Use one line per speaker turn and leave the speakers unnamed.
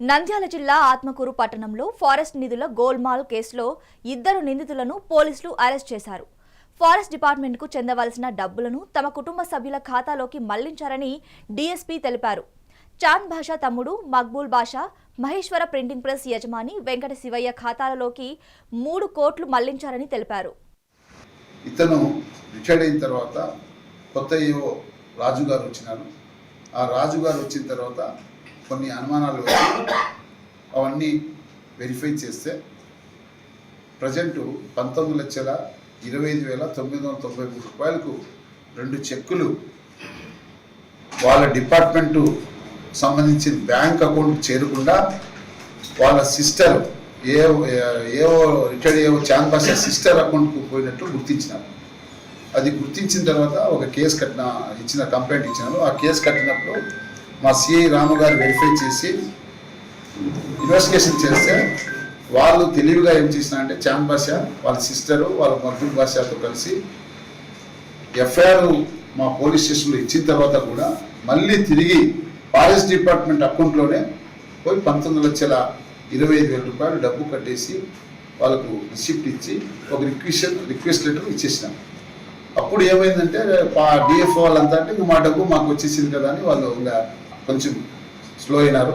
నంద్యాల జిల్లా ఆత్మకూరు పట్టణంలో ఫారెస్ట్ నిధుల గోల్మాల్ కేసులో ఇద్దరు నిందితులను పోలీసులు అరెస్ట్ చేశారు. ఫారెస్ట్ డిపార్ట్మెంట్కు చెందవలసిన డబ్బులను తమ కుటుంబ సభ్యుల ఖాతాలోకి మళ్ళించారని డీఎస్పీ తెలిపారు. చాంద్ భాషా తమ్ముడు మక్బూల్ భాషా మహేశ్వర ప్రింటింగ్ ప్రెస్ యజమాని వెంకట శివయ్య ఖాతాలలోకి మూడు కోట్లు మళ్ళించారని తెలిపారు.
ఇతను రిటైర్డ్ అయిన తర్వాత కొత్త రాజు గారు వచ్చినారు. ఆ రాజు గారు వచ్చిన తర్వాత కొన్ని అనుమానాలు అవన్నీ వెరిఫై చేస్తే ప్రజెంటు పంతొమ్మిది లక్షల ఇరవై ఐదు వేల తొమ్మిది వందల తొంభై మూడు రూపాయలకు రెండు చెక్కులు వాళ్ళ డిపార్ట్మెంటు సంబంధించిన బ్యాంక్ అకౌంట్ చేరకుండా వాళ్ళ సిస్టర్ ఏ ఏవో రిటైర్డ్ ఏవో చాంద్ సిస్టర్ అకౌంట్కు పోయినట్టు గుర్తించినారు. అది గుర్తించిన తర్వాత ఒక కేసు కట్టిన ఇచ్చిన కంప్లైంట్ ఇచ్చినారు. ఆ కేసు కట్టినప్పుడు మా సిఐ రాము గారు వెరిఫై చేసి ఇన్వెస్టిగేషన్ చేస్తే వాళ్ళు తెలివిగా ఏం చేసినారంటే చాంద్ బాషా వాళ్ళ సిస్టరు వాళ్ళ మద్దూర్ బాషాతో కలిసి ఎఫ్ఐఆర్ మా పోలీస్ స్టేషన్లో ఇచ్చిన తర్వాత కూడా మళ్ళీ తిరిగి ఫారెస్ట్ డిపార్ట్మెంట్ అకౌంట్లోనే పోయి పంతొమ్మిది లక్షల ఇరవై ఐదు వేల రూపాయలు డబ్బు కట్టేసి వాళ్ళకు రిసిప్ట్ ఇచ్చి ఒక రిక్వెషన్ రిక్వెస్ట్ లెటర్ ఇచ్చేసినాం. అప్పుడు ఏమైందంటే డిఎఫ్ఓ వాళ్ళంతా అంటే మా డబ్బు మాకు వచ్చేసింది కదా అని వాళ్ళు ఇంకా కొంచెం స్లో అయినారు.